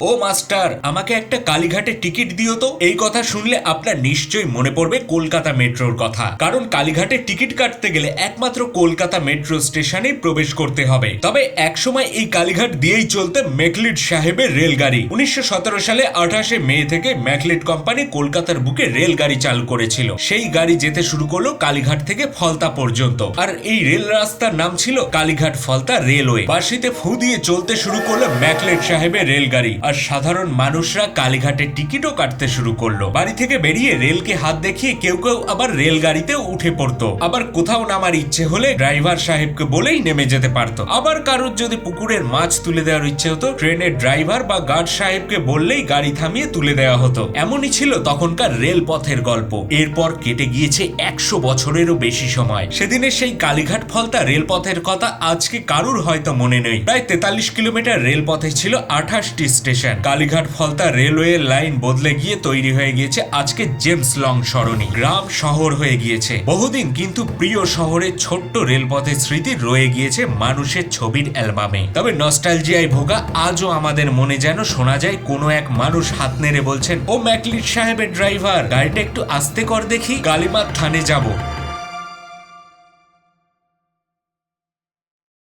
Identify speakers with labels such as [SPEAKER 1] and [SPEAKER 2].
[SPEAKER 1] ও master, আমাকে একটা কালীঘাটে টিকিট দিও তো। এই কথা শুনলে আপনার নিশ্চয়ই মনে পড়বে কলকাতা মেট্রোর কথা। কারণ কালীঘাটে টিকিট কাটতে গেলে একমাত্র কলকাতা মেট্রো স্টেশনেই প্রবেশ করতে হবে। তবে একসময় এই কালীঘাট দিয়েই চলতে মেকলিড সাহেবের রেলগাড়ি। উনিশশো সতেরো সালে আঠাশে মে থেকে ম্যাকলিড কোম্পানি কলকাতার বুকে রেলগাড়ি চালু করেছিল। সেই গাড়ি যেতে শুরু করল কালীঘাট থেকে ফলতা পর্যন্ত। আর এই রেল রাস্তার নাম ছিল কালীঘাট ফলতা রেলওয়ে। বার্ষিতে ফু দিয়ে চলতে শুরু করল ম্যাকলেট সাহেবের রেলগাড়ি। আর সাধারণ মানুষরা কালীঘাটের টিকিটও কাটতে শুরু করল। বাড়ি থেকে বেরিয়ে রেলকে হাত দেখিয়ে কেউ কেউ আবার রেলগাড়িতেও উঠে পড়তো। আবার কোথাও নামার ইচ্ছে হলে ড্রাইভার সাহেবকে বলেই নেমে যেতে পারতো। আবার কারোর যদি পুকুরের মাছ তুলে দেওয়ার ইচ্ছে হতো, ট্রেনের ড্রাইভার বা গার্ড সাহেবকে বললেই গাড়ি থামিয়ে তুলে দেওয়া হতো। এমনই ছিল তখনকার রেলপথের গল্প। এরপর কেটে গিয়েছে একশো বছরেরও বেশি সময়। সেদিনের সেই কালীঘাট ফলতা রেলপথের কথা আজকে কারুর হয়তো মনে নেই। প্রায় তেতাল্লিশ কিলোমিটার রেলপথে ছিল আঠাশটি station. Kalighat Falta railway line বদলে গিয়ে তৈরি হয়ে গিয়েছে আজকে জেমস লং সরণি। গ্রাম শহর হয়ে গিয়েছে। বহুদিন কিন্তু প্রিয় শহরের ছোট্ট রেলপথের স্মৃতি রয়ে গিয়েছে মানুষের ছবির অ্যালবামে। তবে নস্টালজিয়ায় ভোগা আজও আমাদের মনে যেন শোনা যায় কোনো এক মানুষ হাত নেড়ে বলছেন, ও ম্যাকলিট সাহেবের ড্রাইভার গাড়িটা একটু আস্তে কর দেখি কালিমার থানে যাব।